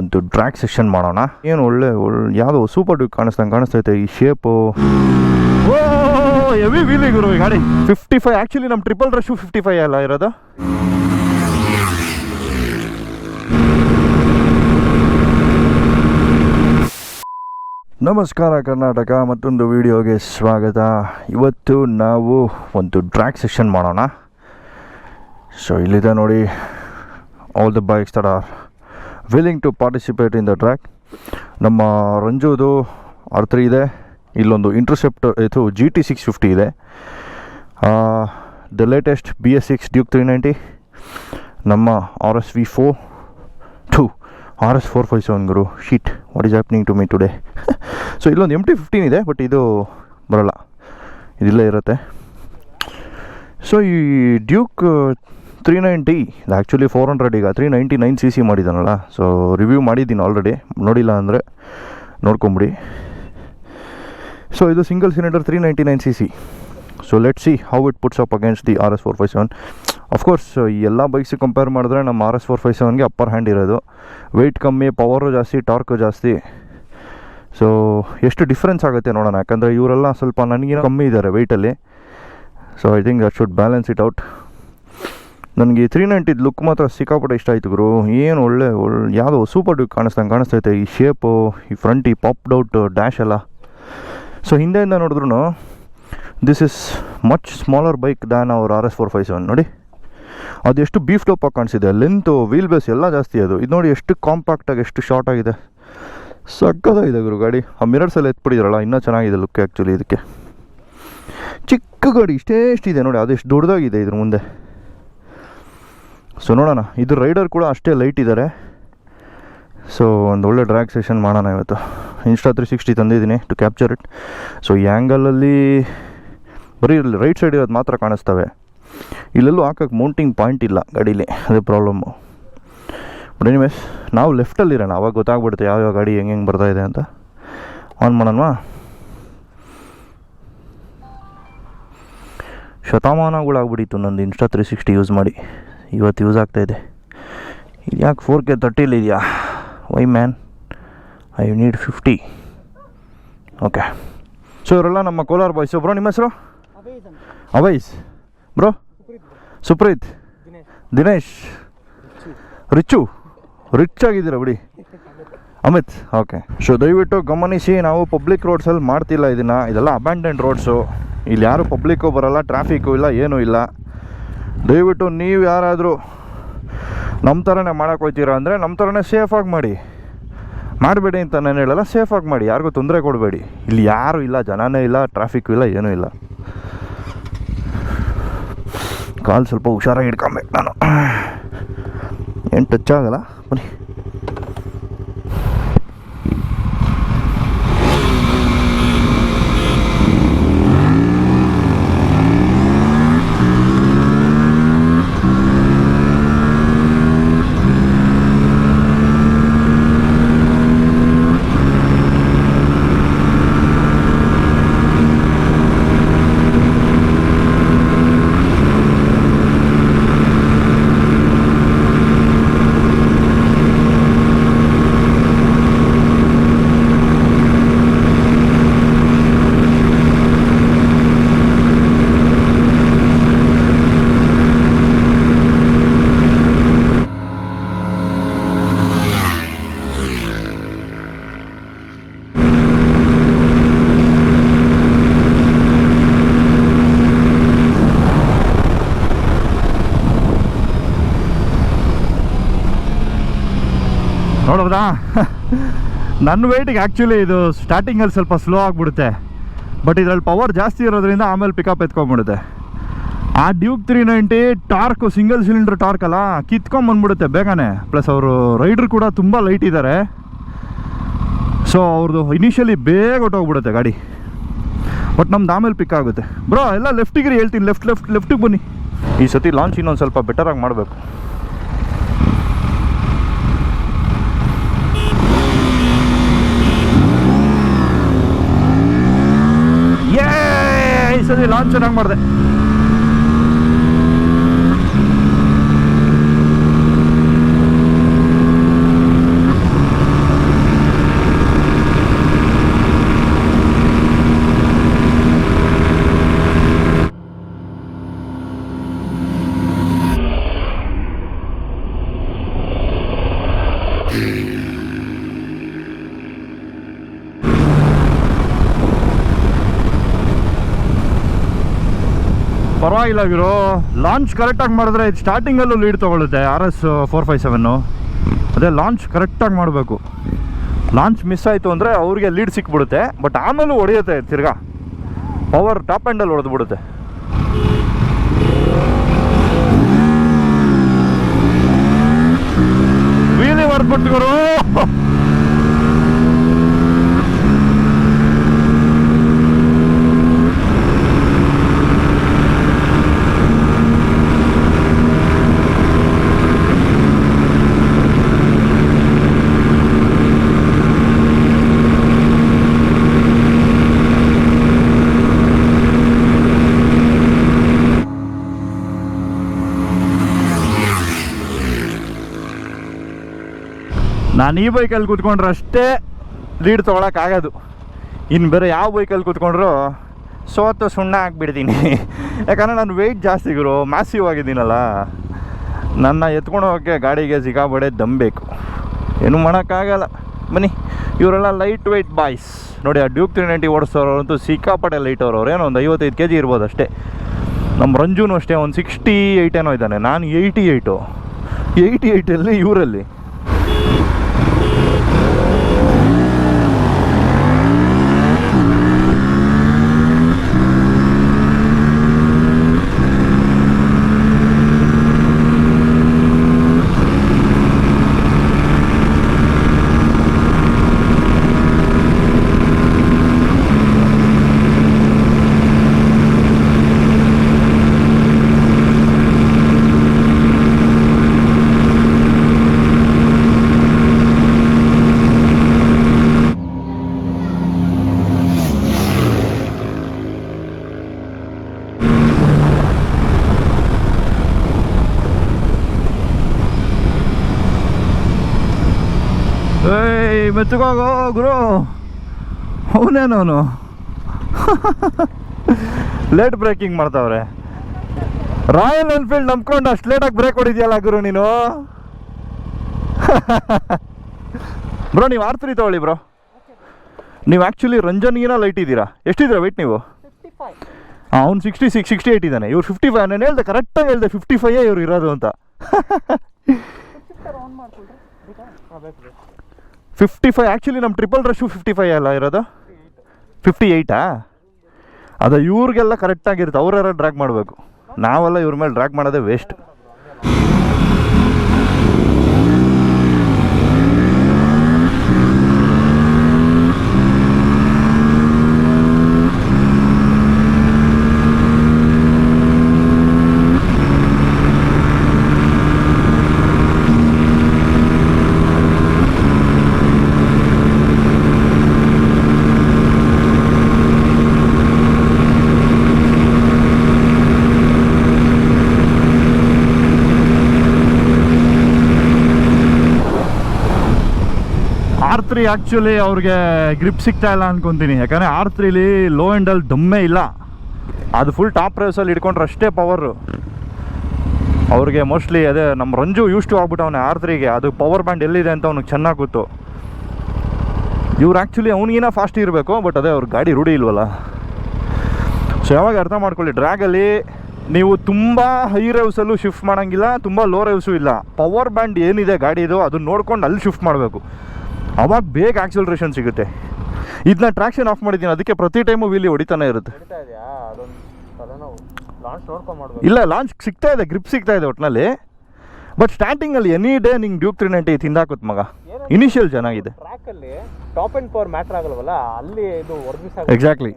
ಒಂದು ಡ್ರ್ಯಾಕ್ ಸೆಷನ್ ಮಾಡೋಣ. ಏನು ಒಳ್ಳೆ ಒಳ್ಳೆ ಯಾವುದೋ ಸೂಪರ್ ಡ್ಯೂಕ್ ಕಾಣಿಸ್ದಂಗೆ ಕಾಣಿಸ್ತೈತೆ ಈ ಶೇಪು ಓ ಹೆವಿ ವೀಲಿಂಗ್ ಗುರು ಈ ಗಾಡಿ. ಫಿಫ್ಟಿ ಫೈವ್ ಆ್ಯಕ್ಚುಲಿ ನಮ್ಮ ಟ್ರಿಪಲ್ ರಶು ಫಿಫ್ಟಿ ಫೈವ್ ಅಲ್ಲ ಇರೋದು. ನಮಸ್ಕಾರ ಕರ್ನಾಟಕ ಮತ್ತೊಂದು ವಿಡಿಯೋಗೆ ಸ್ವಾಗತ. ಇವತ್ತು ನಾವು ಒಂದು ಡ್ರ್ಯಾಕ್ ಸೆಷನ್ ಮಾಡೋಣ. ಸೊ ಇಲ್ಲಿದೆ ನೋಡಿ all the bikes that are willing to participate in the track ನಮ್ಮ ರಂಜುದು ಆರ್ ತ್ರೀ ಇದೆ. ಇಲ್ಲೊಂದು ಇಂಟರ್ಸೆಪ್ಟರ್ ಇದು ಜಿ ಟಿ ಸಿಕ್ಸ್ ಫಿಫ್ಟಿ ಇದೆ. The latest B S six Duke three ninety ನಮ್ಮ R S V four to R S four five seven Guru shit what is happening to me today so ಇಲ್ಲೊಂದು M T fifteen ಇದೆ but ಇದು ಬರೋಲ್ಲ. ಇದಿಲ್ಲ ಇರುತ್ತೆ. So ಈ Duke three ninety ಇದು actually four hundred ಈಗ three ninety nine C C ಮಾಡಿದ್ದಾನಲ್ಲ so review ಮಾಡಿದ್ದೀನಿ ಆಲ್ರೆಡಿ ನೋಡಿಲ್ಲ ಅಂದರೆ ನೋಡ್ಕೊಂಬಿಡಿ. ಸೊ ಇದು single cylinder three ninety nine C C so let see how it puts up against the R S four five seven of course ಈ ಎಲ್ಲ ಬೈಕ್ಸಿಗೆ compare ಮಾಡಿದ್ರೆ ನಮ್ಮ ಆರ್ ಎಸ್ ಫೋರ್ ಫೈವ್ ಸೆವೆನ್ಗೆ ಅಪ್ಪರ್ ಹ್ಯಾಂಡ್ ಇರೋದು. Weight ಕಮ್ಮಿ power ಜಾಸ್ತಿ torque ಜಾಸ್ತಿ. ಸೊ ಎಷ್ಟು ಡಿಫ್ರೆನ್ಸ್ ಆಗುತ್ತೆ ನೋಡೋಣ. ಯಾಕಂದರೆ ಇವರೆಲ್ಲ ಸ್ವಲ್ಪ ನನಗಿನ ಕಮ್ಮಿ ಇದ್ದಾರೆ ವೆಯ್ಟಲ್ಲಿ so I think that should balance it out ನನಗೆ ತ್ರೀ ನೈಂಟಿದು ಲುಕ್ ಮಾತ್ರ ಸಿಕ್ಕಾಪಟ್ಟೆ ಇಷ್ಟ ಆಯಿತು ಗುರು. ಏನು ಒಳ್ಳೆ ಒಳ್ಳೆ ಯಾವುದೋ ಸೂಪರ್ ಡ್ಯೂಕ್ ಕಾಣಿಸ್ದಂಗೆ ಕಾಣಿಸ್ತೈತೆ. ಈ ಶೇಪು ಈ ಫ್ರಂಟ್ ಈ ಪಾಪ್ಡ್ ಔಟ್ ಡ್ಯಾಶ್ ಎಲ್ಲ. ಸೊ ಹಿಂದೆಯಿಂದ ನೋಡಿದ್ರು this is much smaller bike than our R S four five seven ನೋಡಿ. ಅದು ಎಷ್ಟು ಬೀಫ್ ಟಾಪ್ ಆಗಿ ಕಾಣಿಸಿದೆ. ಲೆಂತು ವೀಲ್ ಬೇಸ್ ಎಲ್ಲ ಜಾಸ್ತಿ ಅದು. ಇದು ನೋಡಿ ಎಷ್ಟು ಕಾಂಪ್ಯಾಕ್ಟಾಗಿ ಎಷ್ಟು ಶಾರ್ಟ್ ಆಗಿದೆ. ಸಕ್ಕತ್ತಾಗಿದೆ ಗುರು ಗಾಡಿ. ಆ ಮಿರರ್ಸ್ ಎಲ್ಲ ಎತ್ಬಿಟ್ಟಿದ್ರಲ್ಲ, ಇನ್ನೂ ಚೆನ್ನಾಗಿದೆ ಲುಕ್ ಆ್ಯಕ್ಚುಲಿ ಇದಕ್ಕೆ. ಚಿಕ್ಕ ಗಾಡಿ, ಇಷ್ಟೇ ಎಷ್ಟಿದೆ ನೋಡಿ. ಅದೆಷ್ಟು ದೊಡ್ಡದಾಗಿದೆ ಇದ್ರ ಮುಂದೆ. ಸೊ ನೋಡೋಣ. ಇದು ರೈಡರ್ ಕೂಡ ಅಷ್ಟೇ ಲೈಟ್ ಇದ್ದಾರೆ ಸೊ ಒಂದು ಒಳ್ಳೆ ಡ್ರ್ಯಾಗ್ ಸೆಷನ್ ಮಾಡೋಣ ಇವತ್ತು. ಇನ್ಸ್ಟಾ ತ್ರೀ ಸಿಕ್ಸ್ಟಿ ತಂದಿದ್ದೀನಿ ಟು ಕ್ಯಾಪ್ಚರ್ ಇಟ್ ಸೊ ಈ ಆ್ಯಂಗಲಲ್ಲಿ ಬರೀ ರೈಟ್ ಸೈಡ್ ಇರೋದು ಮಾತ್ರ ಕಾಣಿಸ್ತವೆ. ಇಲ್ಲೆಲ್ಲೂ ಹಾಕೋಕ್ಕೆ ಮೌಂಟಿಂಗ್ ಪಾಯಿಂಟ್ ಇಲ್ಲ ಗಾಡೀಲಿ. ಅದೇ ಪ್ರಾಬ್ಲಮ್ಮು ಬಟ್ ಎನಿವೇಸ್ ನಾವು ಲೆಫ್ಟಲ್ಲಿರೋಣ ಅವಾಗ ಗೊತ್ತಾಗ್ಬಿಡುತ್ತೆ ಯಾವ್ಯಾವ ಗಾಡಿ ಹೆಂಗೆ ಹೆಂಗೆ ಬರ್ತಾ ಇದೆ ಅಂತ. ಆನ್ ಮಾಡೋಣವಾ? ಶತಮಾನಗಳಾಗ್ಬಿಟ್ಟಿತ್ತು ನಂದು ಇನ್ಸ್ಟಾ ತ್ರೀ ಸಿಕ್ಸ್ಟಿ ಯೂಸ್ ಮಾಡಿ. ಇವತ್ತು ಯೂಸ್ ಆಗ್ತಾಯಿದೆ ಇದು. ಯಾಕೆ ಫೋರ್ ಕೆ ತರ್ಟಿಲಿ ಇದೆಯಾ? Why man I need fifty okay so ಇವರೆಲ್ಲ ನಮ್ಮ ಕೋಲಾರ ಬಾಯ್ಸು ಬ್ರೋ ನಿಮ್ಮ ಹೆಸರು? ಅವೈಸ್. ಬ್ರೋ ಸುಪ್ರೀತ್. ದಿನೇಶ್. ರಿಚು ರಿಚ್ ಆಗಿದ್ದೀರಾ ಬಿಡಿ. ಅಮಿತ್. ಓಕೆ ಸೊ ದಯವಿಟ್ಟು ಗಮನಿಸಿ ನಾವು ಪಬ್ಲಿಕ್ ರೋಡ್ಸಲ್ಲಿ ಮಾಡ್ತಿಲ್ಲ ಇದನ್ನು. ಇದೆಲ್ಲ ಅಬ್ಯಾಂಡೆಂಟ್ ರೋಡ್ಸು ಇಲ್ಲಿ ಯಾರು ಪಬ್ಲಿಕ್ಕು ಬರೋಲ್ಲ ಟ್ರಾಫಿಕ್ಕು ಇಲ್ಲ ಏನೂ ಇಲ್ಲ. ದಯವಿಟ್ಟು ನೀವು ಯಾರಾದರೂ ನಮ್ಮ ಥರನೇ ಮಾಡೋಕೆ ಹೋಗ್ತೀರಾ ಅಂದರೆ ನಮ್ಮ ಥರನೇ ಸೇಫಾಗಿ ಮಾಡಿ. ಮಾಡಬೇಡಿ ಅಂತ ನಾನು ಹೇಳಲ್ಲ ಸೇಫಾಗಿ ಮಾಡಿ. ಯಾರಿಗೂ ತೊಂದರೆ ಕೊಡಬೇಡಿ. ಇಲ್ಲಿ ಯಾರೂ ಇಲ್ಲ, ಜನನೇ ಇಲ್ಲ ಟ್ರಾಫಿಕ್ ಇಲ್ಲ, ಏನೂ ಇಲ್ಲ. ಕಾಲು ಸ್ವಲ್ಪ ಹುಷಾರಾಗಿ ಇಟ್ಕೊಂಬೇಕು ನಾನು. ಏನು ಟಚ್ ಆಗಲ್ಲ? ಬನ್ನಿ. ನನ್ನ ವೆಯ್ಟಿಗೆ ಆ್ಯಕ್ಚುಲಿ ಇದು ಸ್ಟಾರ್ಟಿಂಗಲ್ಲಿ ಸ್ವಲ್ಪ ಸ್ಲೋ ಆಗಿಬಿಡುತ್ತೆ. ಬಟ್ ಇದರಲ್ಲಿ ಪವರ್ ಜಾಸ್ತಿ ಇರೋದ್ರಿಂದ ಆಮೇಲೆ ಪಿಕಪ್ ಎತ್ಕೊಂಡ್ಬಿಡುತ್ತೆ. ಆ Duke three ninety torque single cylinder torque ಅಲ್ಲ ಕಿತ್ಕೊಂಬಂದ್ಬಿಡುತ್ತೆ ಬೇಗನೆ. ಪ್ಲಸ್ ಅವರು ರೈಡ್ರ್ ಕೂಡ ತುಂಬ ಲೈಟ್ ಇದ್ದಾರೆ ಸೊ ಅವ್ರದ್ದು ಇನಿಷಿಯಲಿ ಬೇಗ ಹೊಟ್ಟೋಗ್ಬಿಡುತ್ತೆ ಗಾಡಿ. ಬಟ್ ನಮ್ದು ಆಮೇಲೆ ಪಿಕ್ ಆಗುತ್ತೆ. ಬ್ರೋ ಎಲ್ಲ ಲೆಫ್ಟಿಗೆ ಹೇಳ್ತೀನಿ. ಲೆಫ್ಟ್ ಲೆಫ್ಟ್ ಲೆಫ್ಟಿಗೆ ಬನ್ನಿ. ಈ ಸತಿ ಲಾಂಚ್ ಇನ್ನೊಂದು ಸ್ವಲ್ಪ ಬೆಟರಾಗಿ ಮಾಡಬೇಕು. ಸತಿ ಲಾಂಚ್ ಚೆನ್ನಾಗಿ ಮಾಡಿದೆ. ಪರವಾಗಿಲ್ಲ ಗುರು. ಲಾಂಚ್ ಕರೆಕ್ಟಾಗಿ ಮಾಡಿದ್ರೆ ಇದು ಸ್ಟಾರ್ಟಿಂಗಲ್ಲೂ ಲೀಡ್ ತೊಗೊಳುತ್ತೆ R S four five seven ಅದೇ ಲಾಂಚ್ ಕರೆಕ್ಟಾಗಿ ಮಾಡಬೇಕು. ಲಾಂಚ್ ಮಿಸ್ ಆಯಿತು ಅಂದರೆ ಅವ್ರಿಗೆ ಲೀಡ್ ಸಿಕ್ಬಿಡುತ್ತೆ. ಬಟ್ ಆಮೇಲೂ ಹೊಡೆಯುತ್ತೆ ತಿರ್ಗಾ. ಪವರ್ ಟಾಪ್ ಆ್ಯಂಡಲ್ಲಿ ಹೊಡೆದು ಬಿಡುತ್ತೆ ವೀಲಿ ಹೊಡೆದ್ಬಿಟ್ಟು ಗುರು. ನಾನು ಈ ಬೈಕಲ್ಲಿ ಕೂತ್ಕೊಂಡ್ರೆ ಅಷ್ಟೇ ಲೀಡ್ ತೊಗೊಳಕ್ಕಾಗೋದು ಇನ್ನು ಬೇರೆ ಯಾವ ಬೈಕಲ್ಲಿ ಕೂತ್ಕೊಂಡ್ರು ಸೋತು ಸುಣ್ಣ ಹಾಕ್ಬಿಡ್ತೀನಿ ಯಾಕಂದರೆ ನಾನು ವೆಯ್ಟ್ ಜಾಸ್ತಿ ಗುರು ಮ್ಯಾಸಿವ್ ಆಗಿದ್ದೀನಲ್ಲ. ನನ್ನ ಎತ್ಕೊಂಡು ಹೋಗೋಕ್ಕೆ ಗಾಡಿಗೆ ಸಿಗಾಬಡೆ ದಮ್ ಬೇಕು. ಏನು ಮಾಡೋಕ್ಕಾಗಲ್ಲ. ಬನ್ನಿ, ಇವರೆಲ್ಲ ಲೈಟ್ ವೆಯ್ಟ್ ಬಾಯ್ಸ್ ನೋಡಿ, ಆ ಡ್ಯೂಕ್ ತ್ರೀ ನೈಂಟಿ ಓಡಿಸೋರಂತೂ ಸಿಕ್ಕಾಪಟ್ಟೆ ಲೈಟ್ ಅವ್ರು ಏನೋ ಒಂದು ಐವತ್ತೈದು ಕೆ ಜಿ ಇರ್ಬೋದು ಅಷ್ಟೇ. ನಮ್ಮ ರಂಜುನು ಅಷ್ಟೇ, ಒಂದು ಸಿಕ್ಸ್ಟಿ ಏಯ್ಟ್ ಏನೋ ಇದ್ದಾನೆ. ನಾನು ಏಯ್ಟಿ ಏಯ್ಟು ಏಯ್ಟಿ ಏಯ್ಟಲ್ಲಿ ಇವರಲ್ಲಿ. ಗುರು ಅವನೇನು ಅವನು ಲೇಟ್ ಬ್ರೇಕಿಂಗ್ ಮಾಡ್ತಾವ್ರೆ. ರಾಯಲ್ ಎನ್ಫೀಲ್ಡ್ ನಂಬ್ಕೊಂಡು ಅಷ್ಟು ಲೇಟಾಗಿ ಬ್ರೇಕ್ ಹೊಡಿದ್ಯಲ್ಲ ಗುರು ನೀನು? ಬ್ರೋ ನೀವು ಆರ್ ತ್ರೀ ತಗೊಳ್ಳಿ ಬ್ರೋ ನೀವು ಆ್ಯಕ್ಚುಲಿ ರಂಜನ್ಗಿನ ಲೈಟ್ ಇದ್ದೀರಾ? ಎಷ್ಟಿದ್ದೀರಾ ವೆಯ್ಟ್ ನೀವು? ಅವ್ನು ಸಿಕ್ಸ್ಟಿ ಸಿಕ್ಸ್ ಸಿಕ್ಸ್ಟಿ ಏಯ್ಟ್ ಇದ್ದಾನೆ. ಇವ್ರು ಫಿಫ್ಟಿ ಫೈವ್ ನಾನು ಹೇಳ್ದೆ? ಕರೆಕ್ಟಾಗಿ ಹೇಳ್ದೆ ಫಿಫ್ಟಿ ಫೈಯೇ ಇವ್ರು ಇರೋದು ಅಂತ. ಫಿಫ್ಟಿ ಫೈವ್ ಆ್ಯಕ್ಚುಲಿ ನಮ್ಮ ಟ್ರಿಪಲ್ ರಶು ಫಿಫ್ಟಿ ಫೈವ್ ಅಲ್ಲ ಇರೋದು? ಫಿಫ್ಟಿ ಏಯ್ಟಾ ಅದು ಇವ್ರಿಗೆಲ್ಲ ಕರೆಕ್ಟಾಗಿರುತ್ತೆ ಅವ್ರ್ಯಾರ ಡ್ರ್ಯಾಗ್ ಮಾಡಬೇಕು. ನಾವೆಲ್ಲ ಇವ್ರ ಮೇಲೆ ಡ್ರ್ಯಾಗ್ ಮಾಡೋದೇ ವೇಸ್ಟ್ ಆರ್ ತ್ರೀ ಆ್ಯಕ್ಚುಲಿ ಅವ್ರಿಗೆ ಗ್ರಿಪ್ ಸಿಗ್ತಾ ಇಲ್ಲ ಅನ್ಕೊಂತೀನಿ. ಯಾಕಂದರೆ ಆರ್ ತ್ರೀಲಿ ಲೋ ಎಂಡಲ್ಲಿ ದಮ್ಮೆ ಇಲ್ಲ. ಅದು ಫುಲ್ ಟಾಪ್ ರೇಸಲ್ಲಿ ಹಿಡ್ಕೊಂಡ್ರೆ ಅಷ್ಟೇ ಪವರು ಅವ್ರಿಗೆ ಮೋಸ್ಟ್ಲಿ ಅದೇ ನಮ್ಮ ರಂಜು ಯೂಸ್ ಟು ಆಗ್ಬಿಟ್ಟವನೆ ಆರ್ ತ್ರೀಗೆ ಅದು ಪವರ್ ಬ್ಯಾಂಡ್ ಎಲ್ಲಿದೆ ಅಂತ ಅವ್ನಿಗೆ ಚೆನ್ನಾಗಿ ಗೊತ್ತು. ಇವ್ರು ಆ್ಯಕ್ಚುಲಿ ಅವ್ನಿಗಿನ ಫಾಸ್ಟ್ ಇರಬೇಕು ಬಟ್ ಅದೇ ಅವ್ರ ಗಾಡಿ ರೂಢಿ ಇಲ್ವಲ್ಲ. ಸೊ ಯಾವಾಗ ಅರ್ಥ ಮಾಡ್ಕೊಳ್ಳಿ ಡ್ರ್ಯಾಗಲ್ಲಿ ನೀವು ತುಂಬ ಹೈ ರೈವ್ಸಲ್ಲೂ ಶಿಫ್ಟ್ ಮಾಡೋಂಗಿಲ್ಲ, ತುಂಬ ಲೋ ರೈವ್ಸು ಇಲ್ಲ. ಪವರ್ ಬ್ಯಾಂಡ್ ಏನಿದೆ ಗಾಡಿದು, ಅದನ್ನ ನೋಡ್ಕೊಂಡು ಅಲ್ಲಿ ಶಿಫ್ಟ್ ಮಾಡಬೇಕು. ಅವಾಗ ಬೇಗ ಆಕ್ಸಲ್ರೇಷನ್ ಸಿಗುತ್ತೆ. ಇದನ್ನ ಟ್ರಾಕ್ಷನ್ ಆಫ್ ಮಾಡಿದ್ದೀನಿ. ಅದಕ್ಕೆ ಪ್ರತಿ ಟೈಮು ವೀಲಿ ಹೊಡಿತಾನೆ ಇರುತ್ತೆ. ಇಲ್ಲ ಲಾಂಚ್ ಸಿಗ್ತಾ ಇದೆ. ಗ್ರಿಪ್ ಸಿಗ್ತಾ ಇದೆ ಒಟ್ಟಿನಲ್ಲಿ ಬಟ್ ಸ್ಟಾರ್ಟಿಂಗಲ್ಲಿ ಎನಿ ಡೇ ನಿಂಗೆ ಡ್ಯೂಕ್ ತ್ರೀ ನೈಂಟಿ ತಿಂದಾಕುತ್ತೆ ಮಗ. ಇನಿಷಿಯಲ್ ಚೆನ್ನಾಗಿದೆ. ಟಾಪ್ ಅಂಡ್ ಪವರ್ ಮ್ಯಾಟ್ರ್ ಆಗಲ್ವಲ್ಲ? ಅಲ್ಲಿ ಇದು ಎಕ್ಸಾಕ್ಟ್ಲಿ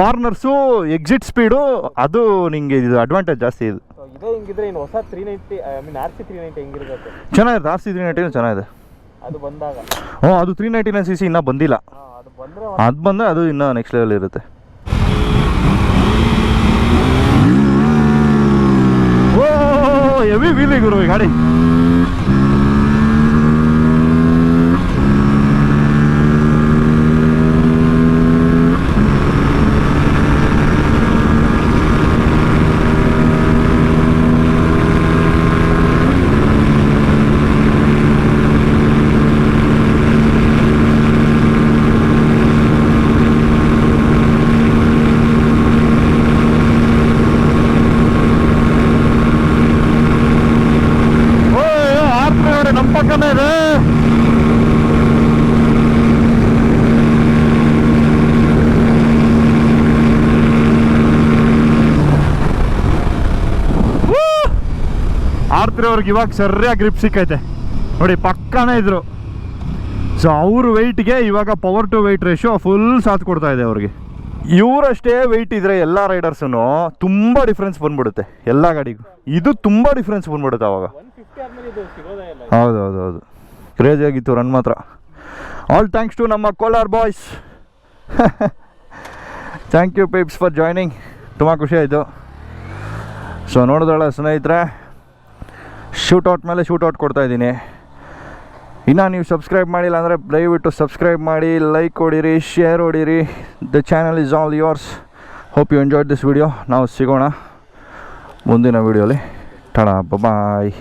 ಕಾರ್ನರ್ಸು ಎಕ್ಸಿಟ್ ಸ್ಪೀಡು ಅದು ನಿಂಗೆ ಇದು ಅಡ್ವಾಂಟೇಜ್ ಜಾಸ್ತಿ ಇದು. ಇದೇ ಹಿಂಗಿದ್ರೆ ಇನ್ನು ಹೊಸ three ninety I mean R C three ninety ಚೆನ್ನಾಗಿದೆ. ಆರ್ ಸಿ ತ್ರೀ ನೈಂಟಿನೂ ಚೆನ್ನಾಗಿದೆ. ಅದು ಬಂದಾಗ. ಹ್ಞೂ ಅದು three ninety nine C C ಇನ್ನೂ ಬಂದಿಲ್ಲ. ಅದು ಬಂದ್ರೆ ಅದು ಬಂದರೆ ಅದು ಇನ್ನೂ ನೆಕ್ಸ್ಟ್ ಲೆವೆಲ್ ಇರುತ್ತೆ. ಓ ಹೆವಿ ವೀಲಿ ಗುರು ಈ ಗಾಡಿ ಮಾತ್ರ ಅವ್ರಿಗೆ ಇವಾಗ ಸರಿಯಾಗಿ ಗ್ರಿಪ್ ಸಿಕ್ಕೈತೆ. ನೋಡಿ, ಪಕ್ಕನೇ ಇದ್ರು. ಸೊ ಅವ್ರ ವೆಯ್ಟ್ಗೆ ಇವಾಗ power to weight ratio full ಸಾಥ್ ಕೊಡ್ತಾ ಇದೆ ಅವ್ರಿಗೆ. ಇವರಷ್ಟೇ ವೆಯ್ಟ್ ಇದ್ರೆ ಎಲ್ಲ ರೈಡರ್ಸೂ ತುಂಬ ಡಿಫ್ರೆನ್ಸ್ ಬಂದ್ಬಿಡುತ್ತೆ, ಎಲ್ಲ ಗಾಡಿಗೂ. ಇದು ತುಂಬ ಡಿಫ್ರೆನ್ಸ್ ಬಂದ್ಬಿಡುತ್ತೆ ಅವಾಗ. ಹೌದು ಹೌದು ಹೌದು ಕ್ರೇಜಿ ಆಗಿತ್ತು ರನ್ ಮಾತ್ರ. ಆಲ್ ಥ್ಯಾಂಕ್ಸ್ ಟು ನಮ್ಮ Kolar boys thank you peeps for joining ತುಂಬ ಖುಷಿ ಆಯಿತು. ಸೊ ನೋಡಿದಳ ಸ್ನೇಹಿತರೆ ಶೂಟೌಟ್ ಮೇಲೆ ಶೂಟೌಟ್ ಕೊಡ್ತಾ ಇದ್ದೀನಿ. ಇನ್ನು ನೀವು ಸಬ್ಸ್ಕ್ರೈಬ್ ಮಾಡಿಲ್ಲ ಅಂದರೆ ದಯವಿಟ್ಟು ಸಬ್ಸ್ಕ್ರೈಬ್ ಮಾಡಿ ಲೈಕ್ ಹೊಡೀರಿ share ಹೊಡೀರಿ the channel is all yours hope you enjoyed this video ನಾವು ಸಿಗೋಣ ಮುಂದಿನ ವೀಡಿಯೋಲಿ ಟಣ ಬಾಯ್